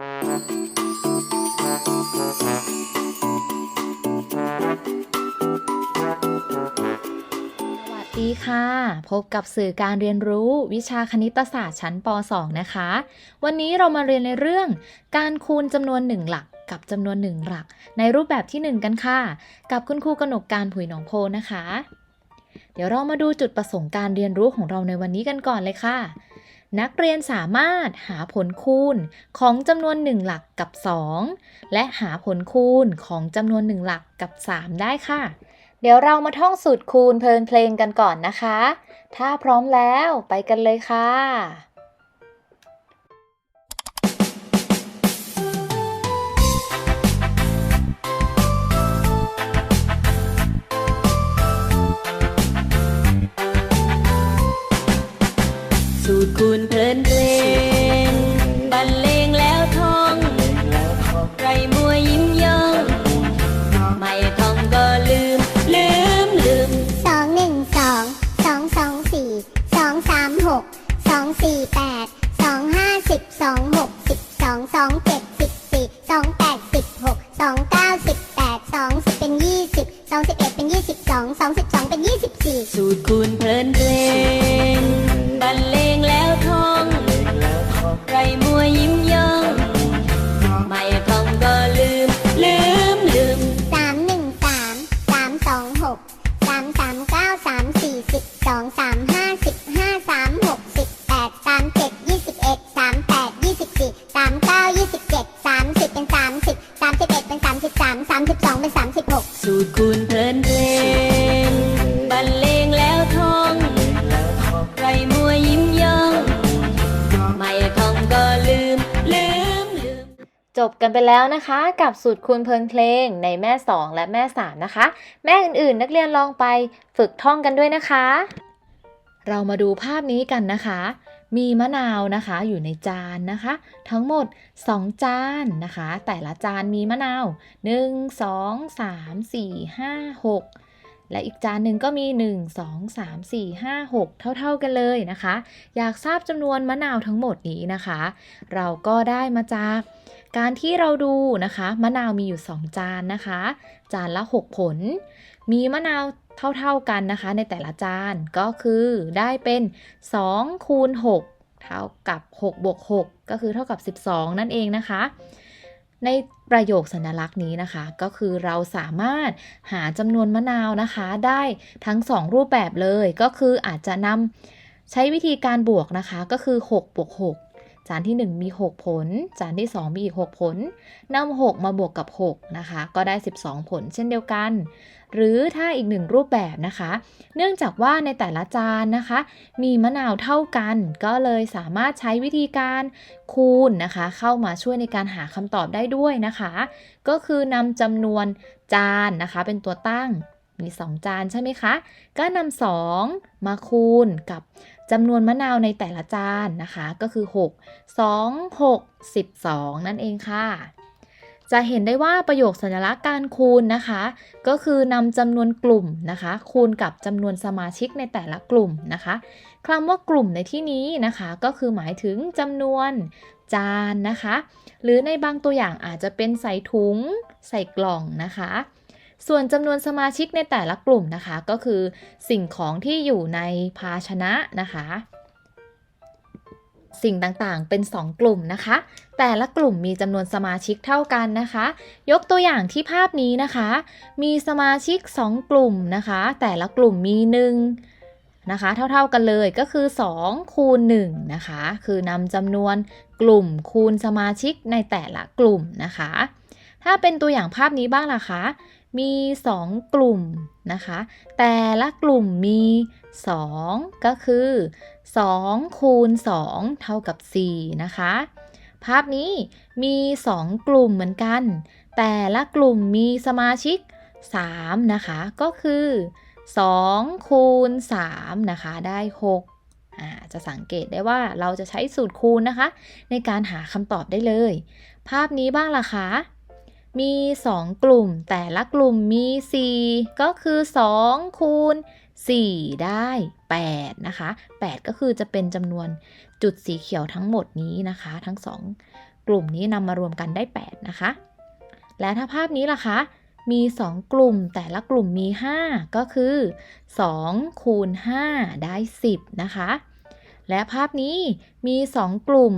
สวัสดีค่ะ พบกับสื่อการเรียนรู้วิชาคณิตศาสตร์ชั้นป .2 นะคะ วันนี้เรามาเรียนในเรื่อง การคูณจำนวนหนึ่งหลักกับจำนวนหนึ่งหลัก ในรูปแบบที่ 1 กันค่ะ กับคุณครูกนกการผุยหนองโพนะคะ เดี๋ยวเรามาดูจุดประสงค์การเรียนรู้ของเราในวันนี้กันก่อนเลยค่ะ นักเรียนสามารถหาผลคูณของจำนวนหนึ่งหลักกับ 2 และหาผลคูณของจำนวนหนึ่งหลักกับ 3 ได้ค่ะ เดี๋ยวเรามาท่องสูตรคูณเพลินเพลงกันก่อนนะคะ ถ้าพร้อมแล้วไปกันเลยค่ะ คูณเพ จบกันไปแล้วนะคะ กับสูตรคูณเพลินเพลงในแม่ 2 และแม่ 3 นะคะ แม่อื่นๆ นักเรียนลองไปฝึกท่องกันด้วยนะคะ เรามาดูภาพนี้กันนะคะ มีมะนาวนะคะอยู่ในจานนะคะ ทั้งหมด 2 จานนะคะ แต่ละจานมีมะนาว 1 2 3 4 5 6และอีกจานหนึ่งก็มี 1 2 3 4 5 6 เท่า ๆกันเลยนะคะ อยากทราบจำนวนมะนาวทั้งหมดนี้นะคะ เราก็ได้มาจาก การที่เราดูนะคะมะนาวมีอยู่ 2 จานนะคะ จานละ 6 ผล มีมะนาวเท่าๆกันนะคะ ในแต่ละจานก็คือได้เป็น2คูณ6เท่ากับ6บวก6ก็คือเท่ากับ 12 นั่นเองนะคะ ในประโยคสัญลักษณ์นี้นะคะ ก็คือเราสามารถหาจำนวนมะนาวนะคะ ได้ทั้ง 2 รูปแบบเลยก็คืออาจจะนำใช้วิธีการบวกนะคะก็คือ 6 บวก 6 จานที่ 1 มี 6 ผล จานที่ 2 มีอีก 6 ผลนำ6 มาบวกกับ 6 นะคะ ก็ได้ 12 ผลเช่นเดียวกัน หรือถ้าอีกหนึ่งรูปแบบนะคะ เนื่องจากว่าในแต่ละจานนะคะ มีมะนาวเท่ากัน ก็เลยสามารถใช้วิธีการคูณนะคะ เข้ามาช่วยในการหาคำตอบได้ด้วยนะคะ ก็คือนำจำนวนจานนะคะ เป็นตัวตั้ง มี 2 จานใช่ไหมคะ ก็นำ2มาคูณกับจำนวนมะนาวในแต่ละจานนะคะ ก็คือ 6 2 6 12 นั่นเองค่ะ จะเห็นได้ว่าประโยคสัญลักษณ์การคูณนะคะ ก็คือนำจำนวนกลุ่มนะคะ คูณกับจำนวนสมาชิกในแต่ละกลุ่มนะคะคำว่ากลุ่มในที่นี้นะคะ ก็คือหมายถึงจำนวนจานนะคะ หรือในบางตัวอย่างอาจจะเป็นใส่ถุง ใส่กล่องนะคะ ส่วนจำนวนสมาชิกในแต่ละกลุ่มนะคะ ก็คือสิ่งของที่อยู่ในภาชนะนะคะ สิ่งต่างๆเป็น 2 กลุ่มนะคะ แต่ละกลุ่มมีจำนวนสมาชิกเท่ากันนะคะ ยกตัวอย่างที่ภาพนี้นะคะ มีสมาชิก 2 กลุ่มนะคะ แต่ละกลุ่มมี 1 นะคะ เท่าๆกันเลยก็คือ 2 คูณ 1 นะคะ คือนำจำนวนกลุ่มคูณสมาชิกในแต่ละกลุ่มนะคะ ถ้าเป็นตัวอย่างภาพนี้บ้างล่ะคะ มี 2 กลุ่มนะคะ แต่ละกลุ่มมี 2 ก็คือ 2 คูณ 2 เท่ากับ 4 นะคะ ภาพนี้มี 2 กลุ่มเหมือนกัน แต่ละกลุ่มมีสมาชิก 3 นะคะ ก็คือ 2 คูณ 3 นะคะ ได้6อ่าจะสังเกตได้ว่าเราจะใช้สูตรคูณนะคะ ในการหาคำตอบได้เลย ภาพนี้บ้างล่ะคะ มี 2 กลุ่ม แต่ละกลุ่มมี 4 ก็คือ 2 คูณ 4 ได้ 8 นะคะ 8 ก็คือจะเป็นจำนวนจุดสีเขียวทั้งหมดนี้นะคะ ทั้งกลุ่มนี้นำมารวมกันได้ 8 นะคะ และถ้าภาพนี้ล่ะคะ มี 2 กลุ่ม แต่ละกลุ่มมี 5 ก็คือ 2 คูณ 5 ได้ 10 นะคะ และภาพนี้มี 2 กลุ่ม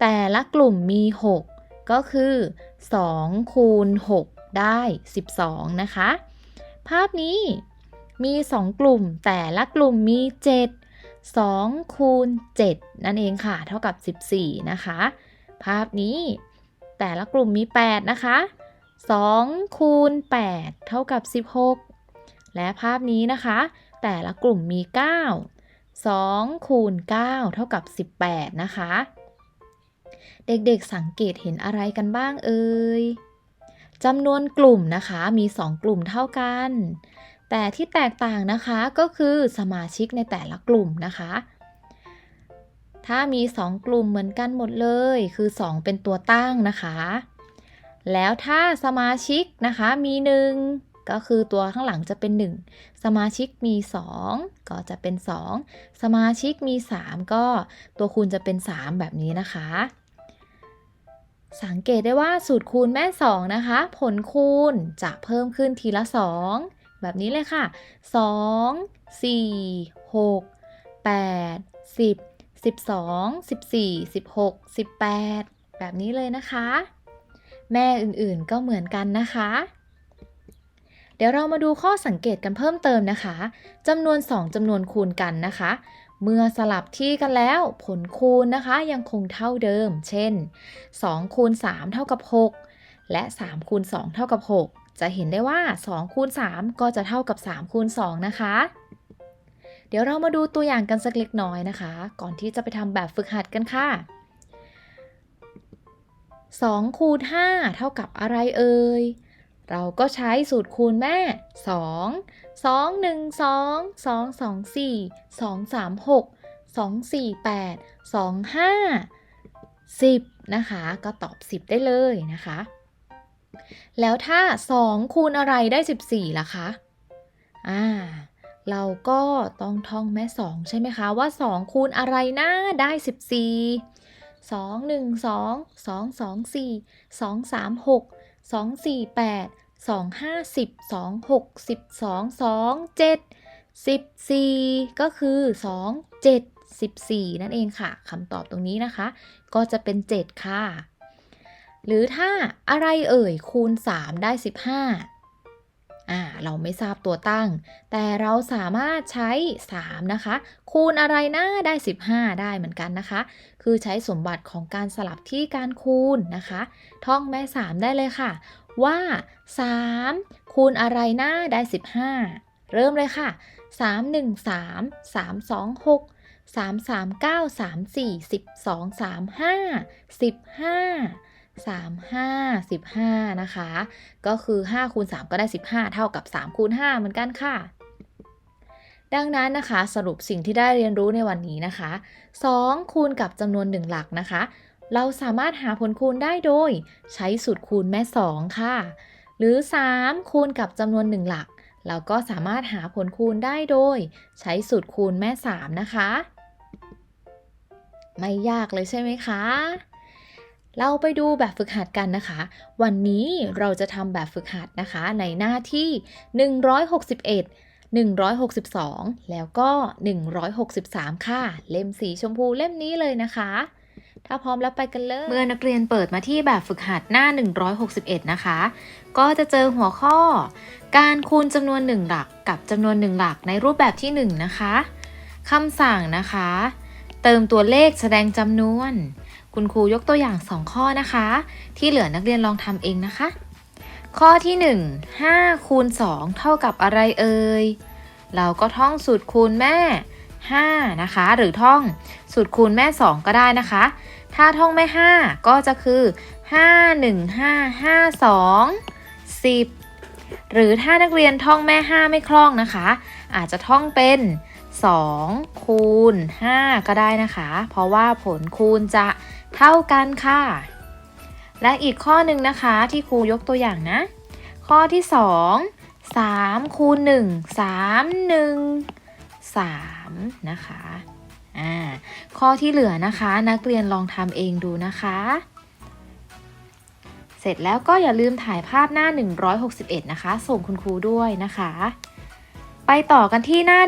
แต่ละกลุ่มมี 6 ก็คือ 2 คูณ 6 ได้ 12 นะคะ ภาพนี้มี 2 กลุ่มแต่ละกลุ่มมี 7 2 คูณ 7 นั่นเองค่ะ เท่ากับ 14 นะคะ ภาพนี้แต่ละกลุ่มมี 8 นะคะ 2 คูณ 8 เท่ากับ 16 และภาพนี้นะคะ แต่ละกลุ่มมี 9 2 คูณ 9 เท่ากับ 18 นะคะ เด็กๆสังเกตเห็นอะไรกันบ้างเอ่ยจำนวนกลุ่มนะคะมี 2 กลุ่มเท่ากัน แต่ที่แตกต่างนะคะก็คือสมาชิกในแต่ละกลุ่มนะคะ ถ้ามี 2 กลุ่มเหมือนกันหมดเลย คือ 2 เป็นตัวตั้งนะคะ แล้วถ้าสมาชิกนะคะมี 1 ก็คือตัวข้างหลังจะเป็น 1 สมาชิกมี 2 ก็จะเป็น 2 สมาชิกมี 3 ก็ตัวคูณจะเป็น 3 แบบนี้นะคะ สังเกตได้ว่าสูตรคูณแม่ 2 นะคะ ผลคูณจะเพิ่มขึ้นทีละ 2 แบบนี้เลยค่ะ 2 4 6 8 10 12 14 16 18 แบบนี้เลยนะคะ แม่อื่นๆก็เหมือนกันนะคะ เดี๋ยวเรามาดูข้อสังเกตกันเพิ่มเติมนะคะจำนวน 2จำนวนคูณกันนะคะ เมื่อสลับที่กันแล้วผลคูณนะคะยังคงเท่าเดิม เช่น2คูณ3เท่ากับ 6 และ3คูณ2เท่ากับ 6 จะเห็นได้ว่า2คูณ3ก็จะเท่ากับ3คูณ2นะคะ เดี๋ยวเรามาดูตัวอย่างกันสักเล็กน้อยนะคะ ก่อนที่จะไปทำแบบฝึกหัดกันค่ะ2คูณ5เท่ากับอะไรเอ่ย เราก็ใช้สูตรคูณแม่ 2 2 1 2 2 2 4 2 3 6 2 4 8 2 5 10 นะคะ ก็ตอบ 10 ได้เลยนะคะ แล้วถ้า 2 คูณอะไรได้ 14ล่ะคะ อ่า เราก็ต้องท่องแม่ 2 ใช่ไหมคะ ว่า 2 คูณอะไรนะได้ 14 2 1 2 2 2 4 2 3 6 2 4 8 250 260 227 14 ก็คือ 2 7 14 นั่นเองค่ะคำตอบตรงนี้นะคะ ก็จะเป็น 7 ค่ะ หรือถ้าอะไรเอ่ยคูณ 3 ได้ 15 อ่าเราไม่ทราบตัวตั้ง แต่เราสามารถใช้ 3 นะคะ คูณอะไรนะได้ 15 ได้เหมือนกันนะคะ คือใช้สมบัติของการสลับที่การคูณนะคะ ท่องแม่ 3 ได้เลยค่ะ ว่า 3 คูณอะไรนะได้ 15 เริ่มเลยค่ะ 3 1 3 3 2 6 3 3 9 3 4 12 3 5 15 3 5 15 นะคะ ก็คือ5คูณ3ก็ได้ 15 เท่ากับ3คูณ5เหมือนกันค่ะ ดังนั้นนะคะ สรุปสิ่งที่ได้เรียนรู้ในวันนี้นะคะ2คูณกับจำนวน 1 หลักนะคะ เราสามารถหาผลคูณได้โดย ใช้สูตรคูณแม่ 2 ค่ะ หรือ 3 คูณกับจำนวน 1 หลัก เราก็สามารถหาผลคูณได้โดย ใช้สูตรคูณแม่ 3 นะคะ ไม่ยากเลยใช่ไหมคะ เราไปดูแบบฝึกหัดกันนะคะ วันนี้เราจะทำแบบฝึกหัดนะคะ ในหน้าที่ 161 162 แล้วก็ 163 ค่ะ เล่มสีชมพูเล่มนี้เลยนะคะ ถ้าพร้อมแล้วไปกันเลย เมื่อนักเรียนเปิดมาที่แบบฝึกหัดหน้า 161 นะคะ ก็จะเจอหัวข้อ การคูณจำนวน 1 หลักกับจำนวน 1 หลักในรูปแบบที่ 1 นะคะคำสั่งนะคะ เติมตัวเลขแสดงจำนวน คุณครูยกตัวอย่าง 2 ข้อนะคะ ที่เหลือนักเรียนลองทำเองนะคะ ข้อที่ 1 5คูณ2เท่ากับอะไรเอ่ยเราก็ท่องสูตรคูณแม่ 5 นะคะ หรือท่องสูตรคูณแม่ 2 ก็ได้นะคะ ถ้าท่องแม่ 5 ก็จะคือ 5 1 5 5 2 10 หรือถ้านักเรียนท่องแม่ 5 ไม่คล่องนะคะ อาจจะท่องเป็น 2 คูณ 5 ก็ได้นะคะ เพราะว่าผลคูณจะเท่ากันค่ะ และอีกข้อหนึ่งนะคะที่ครูยกตัวอย่างนะ ข้อที่ 2 3 คูณ 1 3 1 3 นะคะอ่าข้อที่เหลือนะคะนักเรียนลองทำเองดูนะคะ เสร็จแล้วก็อย่าลืมถ่ายภาพหน้า 161 นะคะ ส่งคุณครูด้วยนะคะ ไปต่อกันที่หน้า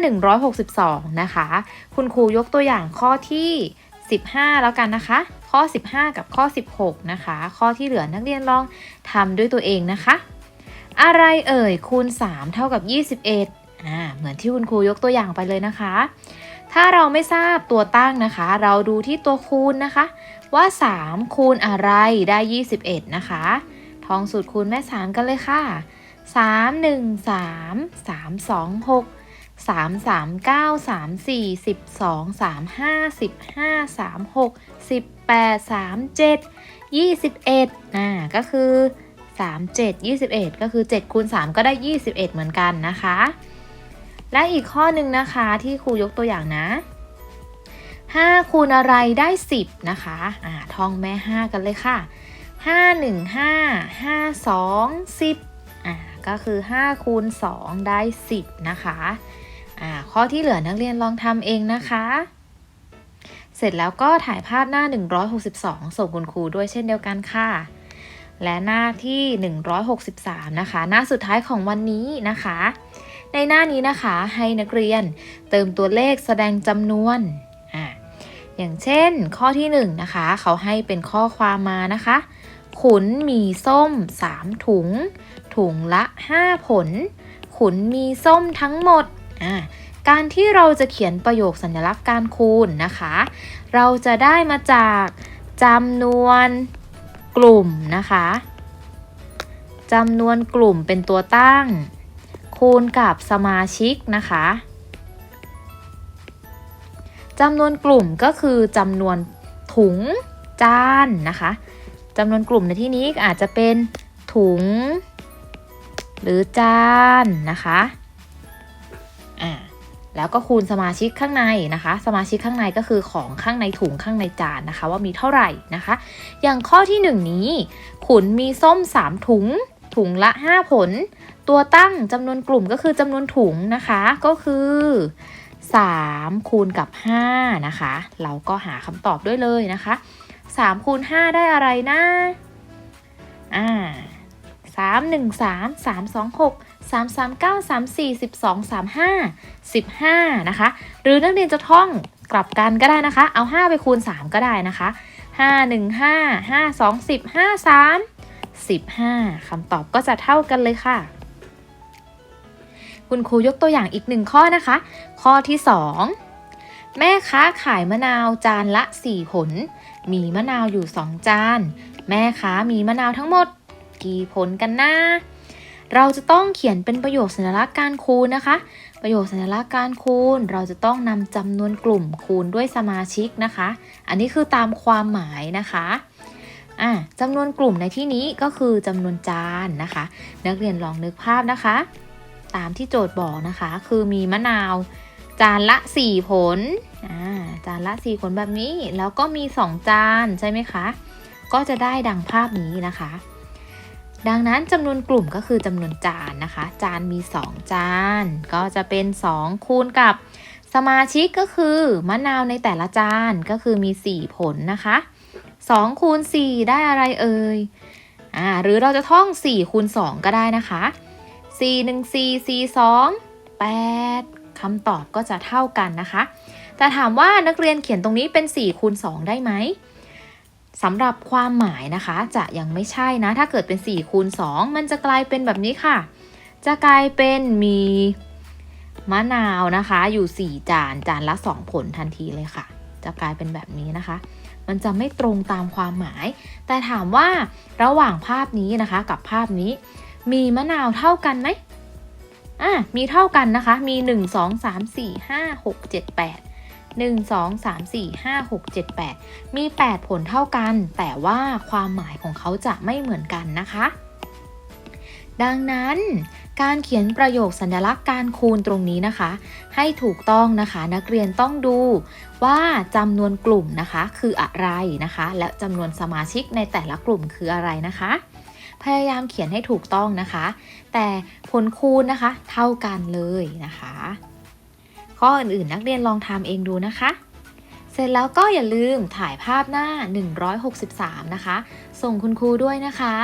162 นะคะ คุณครูยกตัวอย่างข้อที่ 15 แล้วกันนะคะ ข้อ 15 กับข้อ 16 นะคะ ข้อที่เหลือนักเรียนลองทำด้วยตัวเองนะคะ อะไรเอ่ยคูณ 3 เท่ากับ 21อ่าเหมือนที่คุณครูยกตัวอย่างไปเลยนะคะ ถ้าเราไม่ทราบตัวตั้งนะคะ เราดูที่ตัวคูณนะคะ ว่า 3 คูณอะไรได้ 21 นะคะท่องสูตรคูณแม่สามกันเลยค่ะ 3 1 3 3 2 6 3 3 9 3 4 12 3 5 15 3 6 18 3 7 21อ่าก็คือ 3 7 21 ก็คือ 7 คูณ 3 ก็ได้ 21 เหมือนกันนะคะ และอีกข้อหนึ่งนะคะที่ครูยกตัวอย่างนะ 5 คูณอะไรได้ 10 นะคะอ่าท่องแม่ 5 กันเลยค่ะ 5 1 5 5 2 10 ก็คือ5คูณ2ได้ 10 นะคะอ่าข้อที่เหลือนักเรียนลองทำเองนะคะ เสร็จแล้วก็ถ่ายภาพหน้า 162 ส่งคุณครูด้วยเช่นเดียวกันค่ะ และหน้าที่ 163 นะคะ หน้าสุดท้ายของวันนี้นะคะ ในหน้านี้นะคะให้นักเรียนเติมตัวเลขแสดงจำนวนอ่าอย่างเช่นข้อที่1นะคะ เขาให้เป็นข้อความมานะคะ ขุนมีส้ม 3 ถุง ถุงละ 5 ผล ขุนมีส้มทั้งหมดอ่าการที่เราจะเขียนประโยคสัญลักษณ์การคูณนะคะ เราจะได้มาจากจำนวนกลุ่มนะคะจำนวนกลุ่มเป็นตัวตั้ง คูณกับสมาชิกนะคะจำนวนกลุ่มก็คือจำนวนถุงจานนะคะจำนวนกลุ่มในที่นี้อาจจะเป็นถุง หรือจานนะคะอ่าแล้วก็คูณสมาชิกข้างในนะคะ สมาชิกข้างในก็คือของข้างในถุงข้างในจานนะคะ ว่ามีเท่าไหร่นะคะ อย่างข้อที่ 1 นี้ ขุนมีส้ม 3 ถุง ถุงละ 5 ผล ตัวตั้งจำนวนกลุ่มก็คือจำนวนถุงนะคะ ก็คือ3คูณกับ 5 นะคะ เราก็หาคำตอบด้วยเลยนะคะ3คูณ5ได้อะไรนะอ่า 3 1 3 3 2 6 3 3 9 3 4 12 3 5 15 นะคะ หรือนักเรียนจะท่องกลับกันก็ได้นะคะ เอา 5 ไปคูณ 3 ก็ได้นะคะ 5 1 5 5 2 10 5 3 15คำตอบก็จะเท่ากันเลยค่ะ คุณครูยกตัวอย่างอีกหนึ่งข้อนะคะ ข้อที่ 2แม่ค้าขายมะนาวจานละ 4 ผล มีมะนาวอยู่ 2 จาน แม่ค้ามีมะนาวทั้งหมด กี่ผลกันนะเราจะต้องเขียนเป็นประโยคสัญลักษณ์การคูณนะคะ ประโยคสัญลักษณ์การคูณ เราจะต้องนำจำนวนกลุ่มคูณด้วยสมาชิกนะคะ อันนี้คือตามความหมายนะคะอะจำนวนกลุ่มในที่นี้ก็คือจำนวนจานนะคะ นักเรียนลองนึกภาพนะคะ ตามที่โจทย์บอกนะคะ คือมีมะนาว จานละ 4 ผลอ่าจานละ 4 ผลแบบนี้ แล้วก็มี 2 จานใช่ไหมคะ ก็จะได้ดังภาพนี้นะคะ ดังนั้นจำนวนกลุ่มก็คือจำนวนจานนะคะ จานมี 2 จาน ก็จะเป็น 2 คูณกับสมาชิกก็คือมะนาวในแต่ละจานก็คือมี 4 ผลนะคะ2คูณ4ได้อะไรเอ่ยอ่าหรือเราจะท่อง4คูณ2ก็ได้นะคะ4 1 4 4 2 8คำตอบก็จะเท่ากันนะคะ แต่ถามว่านักเรียนเขียนตรงนี้เป็น4คูณ2ได้ไหม สำหรับความหมายนะคะ จะยังไม่ใช่นะ ถ้าเกิดเป็น4คูณ2มันจะกลายเป็นแบบนี้ค่ะ จะกลายเป็นมีมะนาวนะคะ อยู่ 4 จาน จานละ 2 ผลทันทีเลยค่ะ จะกลายเป็นแบบนี้นะคะ มันจะไม่ตรงตามความหมาย แต่ถามว่าระหว่างภาพนี้นะคะกับภาพนี้ มีมะนาวเท่ากันไหมอะมีเท่ากันนะคะ มี 1 2 3 4 5 6 7 8 1 2 3 4 5 6 7 8 มี 8 ผลเท่ากัน แต่ว่าความหมายของเขาจะไม่เหมือนกันนะคะ ดังนั้นการเขียนประโยคสัญลักษณ์การคูณตรงนี้นะคะ ให้ถูกต้องนะคะนักเรียนต้องดูว่าจำนวนกลุ่มนะคะ คืออะไรนะคะ และจำนวนสมาชิกในแต่ละกลุ่มคืออะไรนะคะ พยายามเขียนให้ถูกต้องนะคะ แต่ผลคูณนะคะ เท่ากันเลยนะคะ ข้ออื่นๆนักเรียนลองทำเองดูนะคะ เสร็จแล้วก็อย่าลืมถ่ายภาพหน้า 163 นะคะ ส่งคุณครูด้วยนะคะ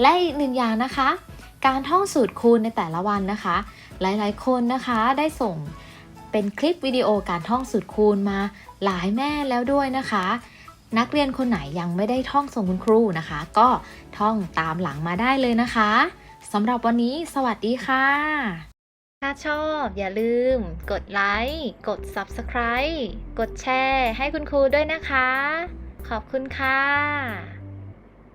และอีกหนึ่งอย่างนะคะ การท่องสูตรคูณในแต่ละวันนะคะ หลายๆ คนนะคะได้ส่งเป็นคลิปวิดีโอการท่องสูตรคูณมาหลายแม่แล้วด้วยนะคะ นักเรียนคนไหนยังไม่ได้ท่องส่งคุณครูนะคะ ก็ท่องตามหลังมาได้เลยนะคะสำหรับวันนี้ สวัสดีค่ะ ถ้าชอบอย่าลืม กดไลค์ กด Subscribe กดแชร์ให้คุณครูด้วยนะคะ ขอบคุณค่ะ